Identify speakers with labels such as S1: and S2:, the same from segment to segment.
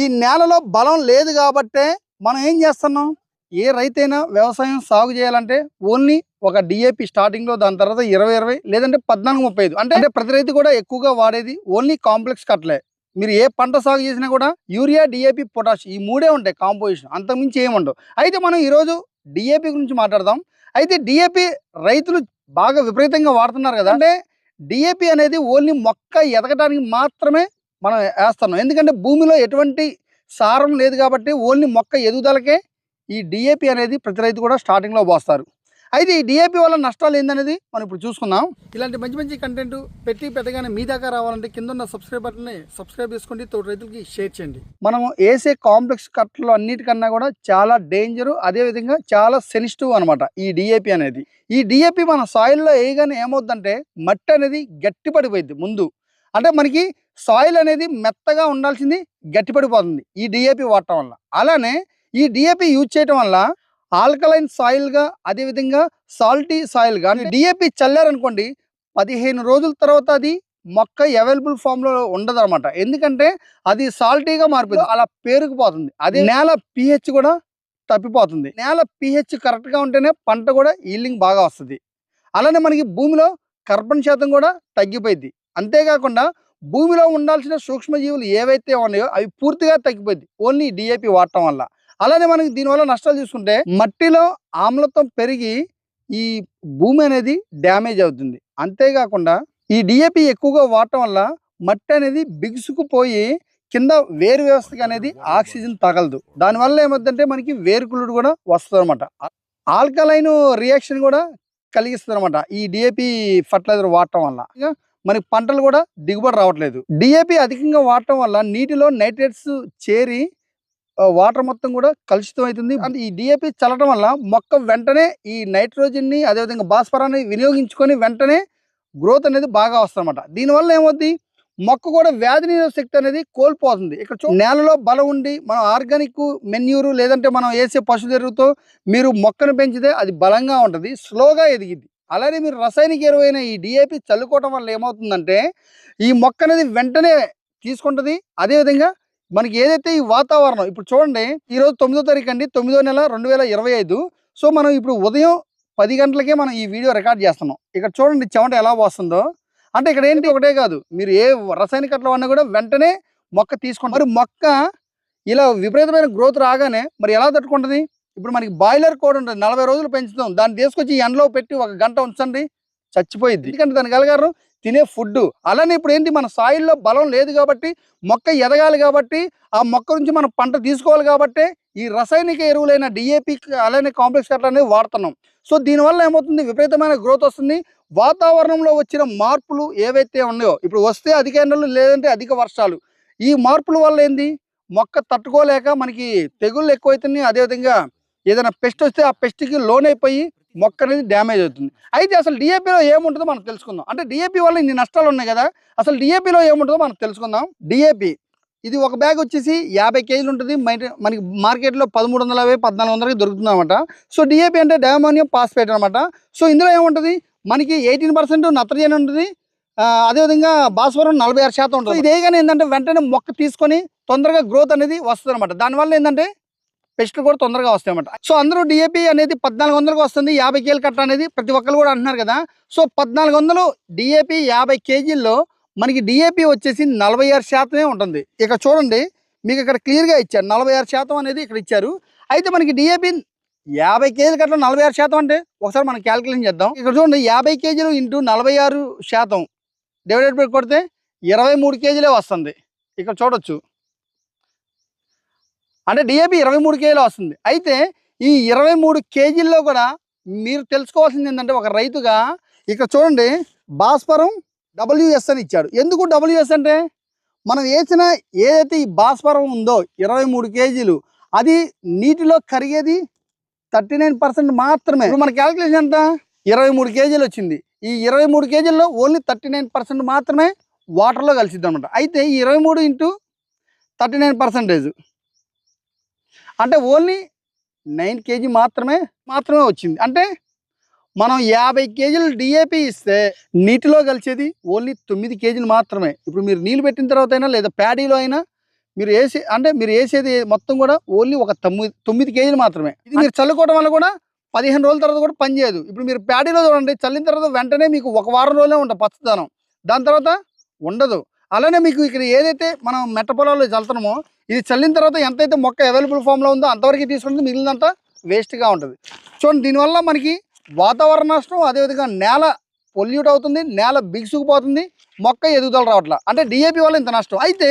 S1: ఈ నేలలో బలం లేదు కాబట్టే మనం ఏం చేస్తున్నాం? ఏ రైతైనా వ్యవసాయం సాగు చేయాలంటే ఓన్లీ ఒక డిఏపి స్టార్టింగ్లో దాని తర్వాత ఇరవై ఇరవై లేదంటే పద్నాలుగు ముప్పై ఐదు. అంటే ప్రతి రైతు కూడా ఎక్కువగా వాడేది ఓన్లీ కాంప్లెక్స్ కట్టలే. మీరు ఏ పంట సాగు చేసినా కూడా యూరియా డిఏపి పొటాష్ ఈ మూడే ఉంటాయి కాంపోజిషన్. అంతకుమించి ఏముండవు అయితే మనం ఈరోజు డిఏపి గురించి మాట్లాడదాం. అయితే డిఏపి రైతులు బాగా విపరీతంగా వాడుతున్నారు కదా. అంటే డిఏపి అనేది ఓన్లీ మొక్క ఎదగడానికి మాత్రమే మనం వేస్తున్నాం. ఎందుకంటే భూమిలో ఎటువంటి సారం లేదు కాబట్టి ఓన్లీ మొక్క ఎదుగుదలకే ఈ డిఏపి అనేది ప్రతి రైతు కూడా స్టార్టింగ్లో పోస్తారు. అయితే ఈ డిఏపి వల్ల నష్టాలు ఏందనేది మనం ఇప్పుడు చూసుకుందాం. ఇలాంటి మంచి మంచి కంటెంట్ పెట్టి పెద్దగానే మీ దాకా రావాలంటే కింద ఉన్న సబ్స్క్రైబ్ బటన్ని సబ్స్క్రైబ్ చేసుకోండి. తోటి రైతులకి షేర్ చేయండి. మనం వేసే కాంప్లెక్స్ కట్టలు అన్నిటికన్నా కూడా చాలా డేంజరు అదేవిధంగా చాలా సెన్సిటివ్ అనమాట ఈ డిఏపి అనేది. ఈ డిఏపి మన సాయిల్లో వేయగానే ఏమవుద్దంటే మట్టి అనేది గట్టిపడిపోయింది ముందు. అంటే మనకి సాయిల్ అనేది మెత్తగా ఉండాల్సింది గట్టిపడిపోతుంది ఈ డిఏపి వాడటం వల్ల. అలానే ఈ డిఏపి యూజ్ చేయటం వల్ల ఆల్కలైన్ సాయిల్గా అదేవిధంగా సాల్టీ సాయిల్గా డిఏపి చల్లారనుకోండి పదిహేను రోజుల తర్వాత అది మొక్క అవైలబుల్ ఫామ్లో ఉండదు అనమాట ఎందుకంటే అది సాల్టీగా మారిపోతుంది అలా పేరుకుపోతుంది. అదే నేల పిహెచ్ కూడా తప్పిపోతుంది. నేల పిహెచ్ కరెక్ట్గా ఉంటేనే పంట కూడా ఈల్డింగ్ బాగా వస్తుంది. అలానే మనకి భూమిలో కార్బన్ శాతం కూడా తగ్గిపోయింది అంతేకాకుండా భూమిలో ఉండాల్సిన సూక్ష్మజీవులు ఏవైతే ఉన్నాయో అవి పూర్తిగా తగ్గిపోయింది. ఓన్లీ డిఏపి వాడటం వల్ల. అలానే మనకి దీనివల్ల నష్టాలు చూసుకుంటే మట్టిలో ఆమ్లత్వం పెరిగి ఈ భూమి అనేది డ్యామేజ్ అవుతుంది. అంతేకాకుండా ఈ డిఏపి ఎక్కువగా వాడటం వల్ల మట్టి అనేది బిగుసుకుపోయి కింద వేరు వ్యవస్థకి అనేది ఆక్సిజన్ తగలదు. దానివల్ల ఏమవుతుందంటే మనకి వేరుకులుడు కూడా వస్తుంది అనమాట ఆల్కలైన్ రియాక్షన్ కూడా కలిగిస్తుంది అనమాట ఈ డిఏపి ఫర్టిలైజర్ వాడటం వల్ల. మనకి పంటలు కూడా దిగుబడి రావట్లేదు. డిఏపి అధికంగా వాడటం వల్ల నీటిలో నైట్రేట్స్ చేరి వాటర్ మొత్తం కూడా కలుషితం అవుతుంది. అంటే ఈ డిఏపి చల్లటం వల్ల మొక్క వెంటనే ఈ నైట్రోజన్ని అదేవిధంగా భాస్వరాన్ని వినియోగించుకొని వెంటనే గ్రోత్ అనేది బాగా వస్తుంది దీనివల్ల ఏమవుద్ది? మొక్క కూడా వ్యాధి నిరోధక శక్తి అనేది కోల్పోతుంది. ఇక్కడ చూ నేలలో బలం ఉండి మనం ఆర్గానిక్ మెన్యూరు లేదంటే మనం వేసే పశుధెరువుతో మీరు మొక్కను పెంచితే అది బలంగా ఉంటుంది స్లోగా ఎదిగిద్ది. అలానే మీరు రసాయనిక ఎరువైన ఈ డిఏపి చల్లుకోవటం వల్ల ఏమవుతుందంటే ఈ మొక్క అనేది వెంటనే తీసుకుంటుంది. అదేవిధంగా మనకి ఏదైతే ఈ వాతావరణం ఇప్పుడు చూడండి ఈరోజు తొమ్మిదో తారీఖు అండి. తొమ్మిదో నెల రెండు వేల ఇరవై ఐదు. సో మనం ఇప్పుడు ఉదయం పది గంటలకే మనం ఈ వీడియో రికార్డ్ చేస్తున్నాం. ఇక్కడ చూడండి చెమట ఎలా వస్తుందో అంటే ఇక్కడ ఏంటి ఒకటే కాదు మీరు ఏ రసాయనిక అట్లా అన్నా కూడా వెంటనే మొక్క తీసుకుంటారు. మరి మొక్క ఇలా విపరీతమైన గ్రోత్ రాగానే మరి ఎలా తట్టుకుంటుంది? ఇప్పుడు మనకి బాయిలర్ కోడ్ ఉంటుంది నలభై రోజులు పెంచుతాం. దాన్ని తీసుకొచ్చి ఎండలో పెట్టి ఒక గంట ఉంచండి చచ్చిపోయింది ఎందుకంటే దానికి కలగారు తినే ఫుడ్ అలానే ఇప్పుడు ఏంటి మన సాయిల్లో బలం లేదు కాబట్టి మొక్క ఎదగాలి కాబట్టి ఆ మొక్క నుంచి మనం పంట తీసుకోవాలి కాబట్టి ఈ రసాయనిక ఎరువులైన డిఏపి అలానే కాంప్లెక్స్ కట్టలు అనేవి వాడుతున్నాం. సో దీనివల్ల ఏమవుతుంది? విపరీతమైన గ్రోత్ వస్తుంది. వాతావరణంలో వచ్చిన మార్పులు ఏవైతే ఉన్నాయో ఇప్పుడు వస్తే అధిక ఎండలు లేదంటే అధిక వర్షాలు. ఈ మార్పుల వల్ల ఏంది? మొక్క తట్టుకోలేక మనకి తెగుళ్ళు ఎక్కువైతున్నాయి. అదేవిధంగా ఏదైనా పెస్ట్ వస్తే ఆ పెస్ట్కి లోన్ అయిపోయి మొక్క అనేది డ్యామేజ్ అవుతుంది. అయితే అసలు డిఏపిలో ఏముంటుందో మనం తెలుసుకుందాం. అంటే డిఏపి వల్ల ఇన్ని నష్టాలు ఉన్నాయి కదా అసలు డిఏపిలో ఏముంటుందో మనం తెలుసుకుందాం. డిఏపి ఇది ఒక బ్యాగ్ వచ్చేసి యాభై కేజీలు ఉంటుంది. మనకి మార్కెట్లో పదమూడు వందల యాభై పద్నాలుగు వందలకి దొరుకుతుంది అనమాట సో డిఏపి అంటే డయామోనియం పాస్పేట్ అనమాట సో ఇందులో ఏముంటుంది? మనకి ఎయిటీన్ పర్సెంట్ నత్రజని ఉంటుంది. అదేవిధంగా భాస్వరం నలభై ఆరు శాతం ఉంటుంది. ఇది ఏగానే ఏంటంటే వెంటనే మొక్క తీసుకొని తొందరగా గ్రోత్ అనేది వస్తుంది అనమాట దానివల్ల ఏంటంటే పెస్ట్లు కూడా తొందరగా వస్తాయన్నమాట సో అందరూ డిఏపి అనేది పద్నాలుగు వందలకు వస్తుంది. యాభై కేజీలు కట్ట అనేది ప్రతి ఒక్కరు కూడా అంటున్నారు కదా. సో పద్నాలుగు వందలు డిఏపి యాభై కేజీల్లో మనకి డిఏపి వచ్చేసి నలభై ఆరు శాతమే ఉంటుంది. ఇక చూడండి మీకు ఇక్కడ క్లియర్గా ఇచ్చారు. నలభై ఆరు శాతం అనేది ఇక్కడ ఇచ్చారు. అయితే మనకి డిఏపి యాభై కేజీల కట్ల నలభై ఆరు శాతం అంటే ఒకసారి మనం క్యాల్కులేషన్ చేద్దాం. ఇక్కడ చూడండి యాభై కేజీలు ఇంటూ నలభై ఆరు శాతం డివైడెడ్ బై కొడితే ఇరవై మూడు కేజీలే వస్తుంది. ఇక్కడ చూడొచ్చు. అంటే డిఏపి ఇరవై మూడు కేజీలు వస్తుంది. అయితే ఈ ఇరవై మూడు కేజీల్లో కూడా మీరు తెలుసుకోవాల్సింది ఏంటంటే ఒక రైతుగా ఇక్కడ చూడండి భాస్వరం డబ్ల్యూఎస్ అని ఇచ్చాడు. ఎందుకు డబ్ల్యూఎస్ అంటే మనం వేసిన ఏదైతే ఈ భాస్వరం ఉందో ఇరవై మూడు కేజీలు అది నీటిలో కరిగేది థర్టీ నైన్ పర్సెంట్ మాత్రమే. ఇప్పుడు మన క్యాలిక్యులేషన్ ఎంత? ఇరవై మూడు కేజీలు వచ్చింది. ఈ ఇరవై మూడు కేజీల్లో ఓన్లీ థర్టీ నైన్ పర్సెంట్ మాత్రమే వాటర్లో కలిసిద్ది అనమాట అయితే ఈ ఇరవై మూడు ఇంటూ థర్టీ నైన్ పర్సెంటేజ్ అంటే ఓన్లీ నైన్ కేజీ మాత్రమే మాత్రమే వచ్చింది. అంటే మనం యాభై కేజీలు డిఏపి ఇస్తే నీటిలో కలిసేది ఓన్లీ తొమ్మిది కేజీలు మాత్రమే. ఇప్పుడు మీరు నీళ్ళు పెట్టిన తర్వాత అయినా లేదా ప్యాడీలో అయినా మీరు వేసే అంటే మీరు వేసేది మొత్తం కూడా ఓన్లీ ఒక తొమ్మిది తొమ్మిది కేజీలు మాత్రమే. ఇది మీరు చల్లుకోవడం వల్ల కూడా పదిహేను రోజుల తర్వాత కూడా పనిచేయదు ఇప్పుడు మీరు ప్యాడీలో చూడండి చల్లిన తర్వాత వెంటనే మీకు ఒక వారం రోజులే ఉంటుంది పచ్చదనం. దాని తర్వాత ఉండదు. అలానే మీకు ఇక్కడ ఏదైతే మనం మెట్ట పొలాల్లో చల్లుతున్నామో ఇది చల్లిన తర్వాత ఎంతైతే మొక్క అవైలబుల్ ఫామ్లో ఉందో అంతవరకు తీసుకుంటుంది మిగిలినంత వేస్ట్గా ఉంటుంది. చూడండి దీనివల్ల మనకి వాతావరణ నష్టం అదేవిధంగా నేల పొల్యూట్ అవుతుంది నేల బిగుసుకుపోతుంది మొక్క ఎదుగుదల రావట్లా. అంటే డిఏపి వల్ల ఇంత నష్టం. అయితే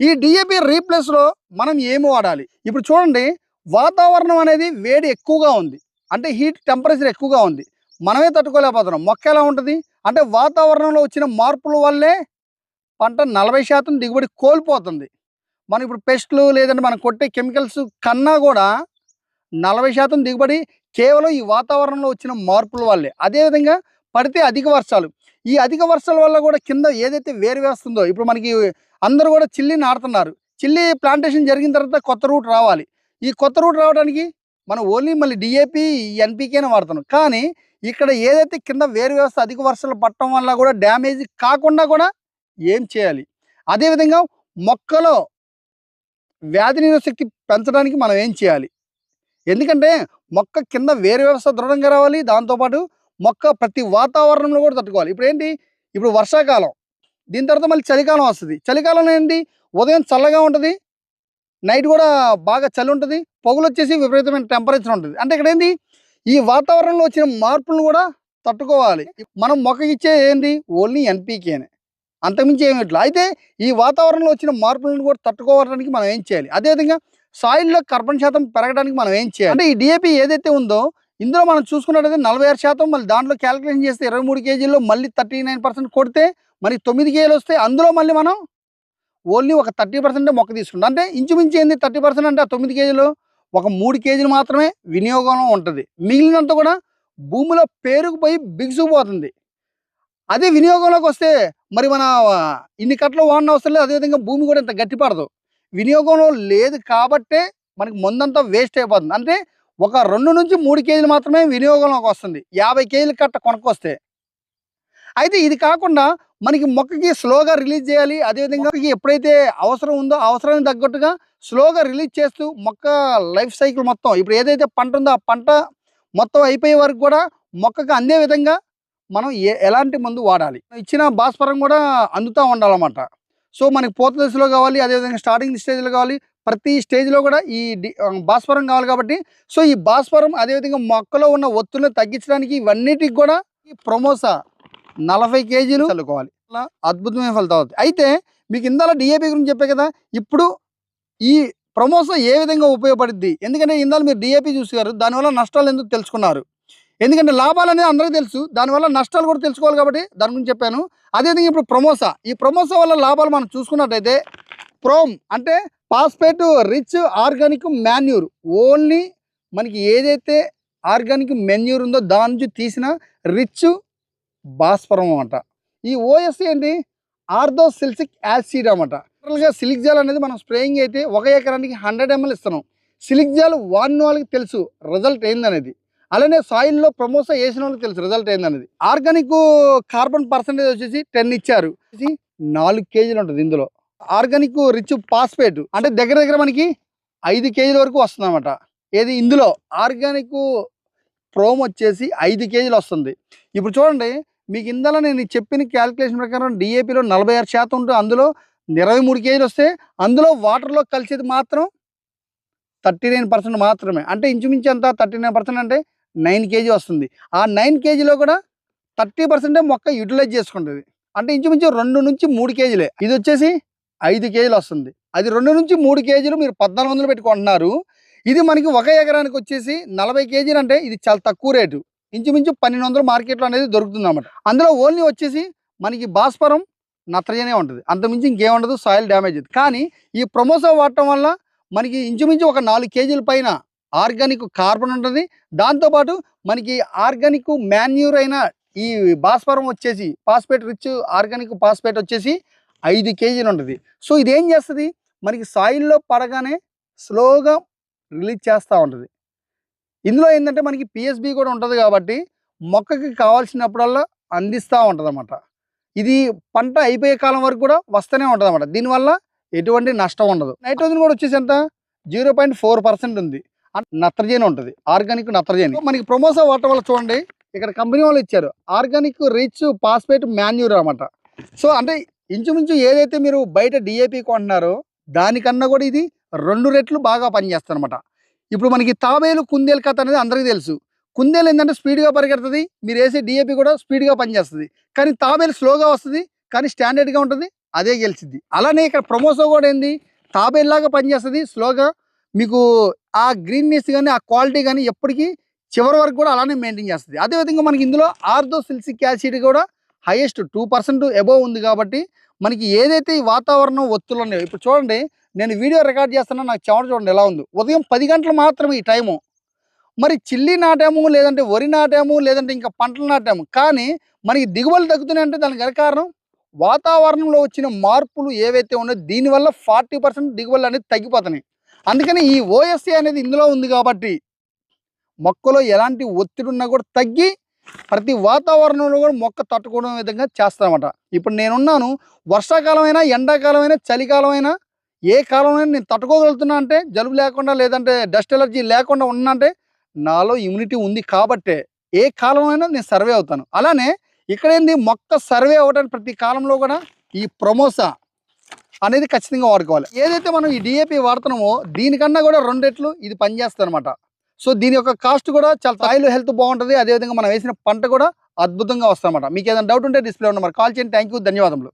S1: ఈ డిఏపి రీప్లేస్లో మనం ఏమి వాడాలి? ఇప్పుడు చూడండి వాతావరణం అనేది వేడి ఎక్కువగా ఉంది. అంటే హీట్ టెంపరేచర్ ఎక్కువగా ఉంది. మనమే తట్టుకోలేకపోతున్నాం. మొక్క ఎలా ఉంటుంది? అంటే వాతావరణంలో వచ్చిన మార్పుల వల్లే పంట నలభై శాతం దిగుబడి కోల్పోతుంది. మనం ఇప్పుడు పెస్ట్లు లేదంటే మనం కొట్టే కెమికల్స్ కన్నా కూడా నలభై శాతం దిగుబడి కేవలం ఈ వాతావరణంలో వచ్చిన మార్పుల వల్లే. అదేవిధంగా పడితే అధిక వర్షాలు. ఈ అధిక వర్షాల వల్ల కూడా కింద ఏదైతే వేరు వేస్తుందో ఇప్పుడు మనకి అందరూ కూడా చిల్లి నాటుతున్నారు. చిల్లి ప్లాంటేషన్ జరిగిన తర్వాత కొత్త రూట్ రావాలి. ఈ కొత్త రూట్ రావడానికి మనం ఓన్లీ మళ్ళీ డిఏపి ఎన్పికేనే వాడుతున్నాం. కానీ ఇక్కడ ఏదైతే కింద వేరు వ్యవస్థ అధిక వర్షాలు పట్టడం వల్ల కూడా డ్యామేజ్ కాకుండా కూడా ఏం చేయాలి? అదేవిధంగా మొక్కలో వ్యాధి నిరోధ శక్తి పెంచడానికి మనం ఏం చేయాలి? ఎందుకంటే మొక్క కింద వేరు వ్యవస్థ దృఢంగా రావాలి దాంతోపాటు మొక్క ప్రతి వాతావరణంలో కూడా తట్టుకోవాలి. ఇప్పుడు ఏంటి? ఇప్పుడు వర్షాకాలం. దీని తర్వాత మళ్ళీ చలికాలం వస్తుంది. చలికాలంలో ఏంటి? ఉదయం చల్లగా ఉంటుంది నైట్ కూడా బాగా చలి ఉంటుంది పొగలు వచ్చేసి విపరీతమైన టెంపరేచర్ ఉంటుంది. అంటే ఇక్కడ ఏంటి? ఈ వాతావరణంలో వచ్చిన మార్పులను కూడా తట్టుకోవాలి. మనం మొక్కకి ఇచ్చే ఏంటి? ఓన్లీ ఎన్పీకేనే అంతకుమించి ఏమి ఇట్లా. అయితే ఈ వాతావరణంలో వచ్చిన మార్పులను కూడా తట్టుకోవడానికి మనం ఏం చేయాలి? అదేవిధంగా సాయిల్లో కార్బన్ శాతం పెరగడానికి మనం ఏం చేయాలి? అంటే ఈ డిఏపి ఏదైతే ఉందో ఇందులో మనం చూసుకున్నట్టయితే నలభై ఆరు శాతం మళ్ళీ దాంట్లో క్యాలిక్యులేషన్ చేస్తే ఇరవై మూడు కేజీల్లో మళ్ళీ థర్టీ నైన్ పర్సెంట్ కొడితే మరి తొమ్మిది కేజీలు వస్తే అందులో మళ్ళీ మనం ఓన్లీ ఒక థర్టీ పర్సెంటే మొక్క తీసుకుంటాం. అంటే ఇంచుమించు ఏంది థర్టీ పర్సెంట్ అంటే ఆ తొమ్మిది కేజీలు ఒక మూడు కేజీలు మాత్రమే వినియోగంలో ఉంటుంది. మిగిలినంత కూడా భూమిలో పేరుకుపోయి బిగుసుకుపోతుంది. అదే వినియోగంలోకి వస్తే మరి మన ఇన్ని కట్టలు వాడిన అవసరం లేదు. అదేవిధంగా భూమి కూడా ఇంత గట్టిపడదు వినియోగంలో లేదు కాబట్టే మనకి ముందంతా వేస్ట్ అయిపోతుంది. అంటే ఒక రెండు నుంచి మూడు కేజీలు మాత్రమే వినియోగంలోకి వస్తుంది. యాభై కేజీలు కట్ట కొనుక్కొస్తే. అయితే ఇది కాకుండా మనకి మొక్కకి స్లోగా రిలీజ్ చేయాలి. అదేవిధంగా ఎప్పుడైతే అవసరం ఉందో అవసరానికి తగ్గట్టుగా స్లోగా రిలీజ్ చేస్తూ మొక్క లైఫ్ సైకిల్ మొత్తం ఇప్పుడు ఏదైతే పంట ఉందో ఆ పంట మొత్తం అయిపోయే వరకు కూడా మొక్కకు అందే విధంగా మనం ఏ ఎలాంటి మందు వాడాలి? ఇచ్చిన భాస్వరం కూడా అందుతూ ఉండాలన్నమాట. సో మనకి పూత దశలో కావాలి అదేవిధంగా స్టార్టింగ్ స్టేజ్లో కావాలి ప్రతి స్టేజ్లో కూడా ఈ భాస్వరం కావాలి కాబట్టి. సో ఈ భాస్వరం అదేవిధంగా మొక్కలో ఉన్న ఒత్తులను తగ్గించడానికి ఇవన్నిటికి కూడా ఈ ప్రమోసా నలభై కేజీలు చల్లుకోవాలి. అలా అద్భుతమైన ఫలితం అవుతుంది అయితే మీకు ఇందాల డిఏపి గురించి చెప్పే కదా ఇప్పుడు ఈ ప్రమోసా ఏ విధంగా ఉపయోగపడుద్ది? ఎందుకంటే ఇందాల మీరు డిఏపి చూసారు దానివల్ల నష్టాలు ఎందుకు తెలుసుకున్నారు? ఎందుకంటే లాభాలు అనేది అందరికీ తెలుసు. దానివల్ల నష్టాలు కూడా తెలుసుకోవాలి కాబట్టి దాని గురించి చెప్పాను. అదేవిధంగా ఇప్పుడు ప్రమోసా. ఈ ప్రమోసా వల్ల లాభాలు మనం చూసుకున్నట్టయితే ప్రోమ్ అంటే phosphate rich organic manure. Only మనకి ఏదైతే ఆర్గానిక్ మెన్యూర్ ఉందో దాని నుంచి తీసిన రిచ్ భాస్వరం అనమాట ఈ ఓఎస్ ఏంటి? ఆర్థో సిల్సిక్ యాసిడ్ అనమాట జనరల్గా సిలిక్ జాల్ అనేది మనం స్ప్రేయింగ్ అయితే ఒక ఎకరానికి హండ్రెడ్ ఎంఎల్ ఇస్తున్నాం. సిలిక్ జాల్ వాడిన వాళ్ళకి తెలుసు. రిజల్ట్ ఏందనేది? అలానే సాయిల్లో ప్రమోసా వేసిన వాళ్ళకి తెలుసు రిజల్ట్ ఏందనేది ఆర్గానిక్ కార్బన్ పర్సంటేజ్ వచ్చేసి టెన్ ఇచ్చారు. నాలుగు కేజీలు ఉంటుంది ఇందులో. ఆర్గానిక్ రిచ్ పాస్పేట్ అంటే దగ్గర దగ్గర మనకి ఐదు కేజీల వరకు వస్తుంది అనమాట ఏది ఇందులో? ఆర్గానిక్ ప్రోమ్ వచ్చేసి ఐదు కేజీలు వస్తుంది. ఇప్పుడు చూడండి మీకు ఇందులో నేను చెప్పిన క్యాలిక్యులేషన్ ప్రకారం డిఏపిలో నలభై ఆరు శాతం ఉంటుంది అందులో ఇరవై మూడు కేజీలు వస్తే అందులో వాటర్లో కలిసేది మాత్రం థర్టీ నైన్ పర్సెంట్ మాత్రమే. అంటే ఇంచుమించు ఎంత? థర్టీ నైన్ పర్సెంట్ అంటే నైన్ కేజీ వస్తుంది. ఆ నైన్ కేజీలో కూడా థర్టీ పర్సెంటే మొక్క యూటిలైజ్ చేసుకుంటుంది. అంటే ఇంచుమించు రెండు నుంచి మూడు కేజీలే. ఇది వచ్చేసి ఐదు కేజీలు వస్తుంది. అది రెండు నుంచి మూడు కేజీలు మీరు పద్నాలుగు వందలు పెట్టుకుంటున్నారు ఇది మనకి ఒక ఎకరానికి వచ్చేసి నలభై కేజీలు అంటే ఇది చాలా తక్కువ రేటు. ఇంచుమించు పన్నెండు వందలు మార్కెట్లో అనేది దొరుకుతుంది అన్నమాట. అందులో ఓన్లీ వచ్చేసి మనకి భాస్వరం నత్రజనే ఉంటుంది. అంతమించి ఇంకేముండదు సాయిల్ డ్యామేజ్ కానీ ఈ ప్రమోసో వాడటం వల్ల మనకి ఇంచుమించు ఒక నాలుగు కేజీల పైన ఆర్గానిక్ కార్బన్ ఉంటుంది. దాంతోపాటు మనకి ఆర్గానిక్ మాన్యూర్ అయిన ఈ భాస్వరం వచ్చేసి పాస్పేట్ రిచ్ ఆర్గానిక్ పాస్పేట్ వచ్చేసి ఐదు కేజీలు ఉంటుంది. సో ఇది ఏం చేస్తుంది? మనకి సాయిల్లో పడగానే స్లోగా రిలీజ్ చేస్తూ ఉంటుంది. ఇందులో ఏంటంటే మనకి పిఎస్బి కూడా ఉంటుంది కాబట్టి మొక్కకి కావాల్సినప్పుడల్లా అందిస్తూ ఉంటుంది ఇది పంట అయిపోయే కాలం వరకు కూడా వస్తూనే ఉంటుంది అనమాట దీనివల్ల ఎటువంటి నష్టం ఉండదు. నైట్రోజన్ కూడా వచ్చేసి ఎంత? జీరో పాయింట్ ఫోర్ పర్సెంట్ ఉంది. నత్రజని ఉంటుంది. ఆర్గానిక్ నత్రజని. మనకి ప్రమోసా వాటర్ వల్ల చూడండి ఇక్కడ కంపెనీ వాళ్ళు ఇచ్చారు. ఆర్గానిక్ రిచ్ పాస్పేట్ మాన్యూర్ అనమాట సో అంటే ఇంచుమించు ఏదైతే మీరు బయట డిఏపి కొంటున్నారో దానికన్నా కూడా ఇది రెండు రెట్లు బాగా పనిచేస్తుంది అనమాట ఇప్పుడు మనకి తాబేలు కుందేలు కథ అనేది అందరికీ తెలుసు. కుందేలు ఏంటంటే స్పీడ్గా పరిగెడుతుంది మీరు వేసే డిఏపి కూడా స్పీడ్గా పనిచేస్తుంది. కానీ తాబేలు స్లోగా వస్తుంది కానీ స్టాండర్డ్గా ఉంటుంది అదే గెలిచింది అలానే ఇక్కడ ప్రమోసో కూడా ఏంది తాబేలులాగా పనిచేస్తుంది స్లోగా. మీకు ఆ గ్రీన్నెస్ కానీ ఆ క్వాలిటీ కానీ ఎప్పటికీ చివరి వరకు కూడా అలానే మెయింటైన్ చేస్తుంది. అదేవిధంగా మనకి ఇందులో ఆర్థో సిల్సిక్ యాసిడ్ కూడా హైయెస్ట్ టూ పర్సెంట్ ఎబోవ్ ఉంది కాబట్టి మనకి ఏదైతే ఈ వాతావరణం ఒత్తులు ఉన్నాయో ఇప్పుడు చూడండి నేను వీడియో రికార్డ్ చేస్తున్నా నాకు చెమట చూడండి ఎలా ఉంది. ఉదయం పది గంటలు మాత్రమే ఈ టైము. మరి చిల్లి నాటాము లేదంటే వరి నాటాము లేదంటే ఇంకా పంటలు నాటాము కానీ మనకి దిగుబడులు తగ్గుతున్నాయి అంటే దానికి గల కారణం వాతావరణంలో వచ్చిన మార్పులు ఏవైతే ఉన్నాయో దీనివల్ల ఫార్టీ పర్సెంట్ దిగుబడులు అనేది తగ్గిపోతున్నాయి. అందుకని ఈ ఓఎస్ఏ అనేది ఇందులో ఉంది కాబట్టి మొక్కలో ఎలాంటి ఒత్తిడి ఉన్నా కూడా తగ్గి ప్రతి వాతావరణంలో కూడా మొక్క తట్టుకోవడం విధంగా చేస్తానమాట ఇప్పుడు నేనున్నాను వర్షాకాలమైనా ఎండాకాలమైనా చలికాలమైనా ఏ కాలమైనా నేను తట్టుకోగలుగుతున్నా అంటే జలుబు లేకుండా లేదంటే డస్ట్ ఎలర్జీ లేకుండా ఉన్నా అంటే నాలో ఇమ్యూనిటీ ఉంది కాబట్టే ఏ కాలమైనా నేను సర్వే అవుతాను. అలానే ఇక్కడ ఏంది మొక్క సర్వే అవ్వడానికి ప్రతి కాలంలో కూడా ఈ ప్రమోసా అనేది ఖచ్చితంగా వాడుకోవాలి. ఏదైతే మనం ఈ డిఏపి వాడుతున్నామో దీనికన్నా కూడా రెండెట్లు ఇది పనిచేస్తుంది అనమాట సో దీని యొక్క కాస్ట్ కూడా చాలా తాయిలు హెల్త్ బాగుంటుంది. అదేవిధంగా మనం వేసిన పంట కూడా అద్భుతంగా వస్తుంది అనమాట మీకు ఏదైనా డౌట్ ఉంటే డిస్ప్లే ఉన్న కాల్ చేయండి. థ్యాంక్ యూ ధన్యవాదములు.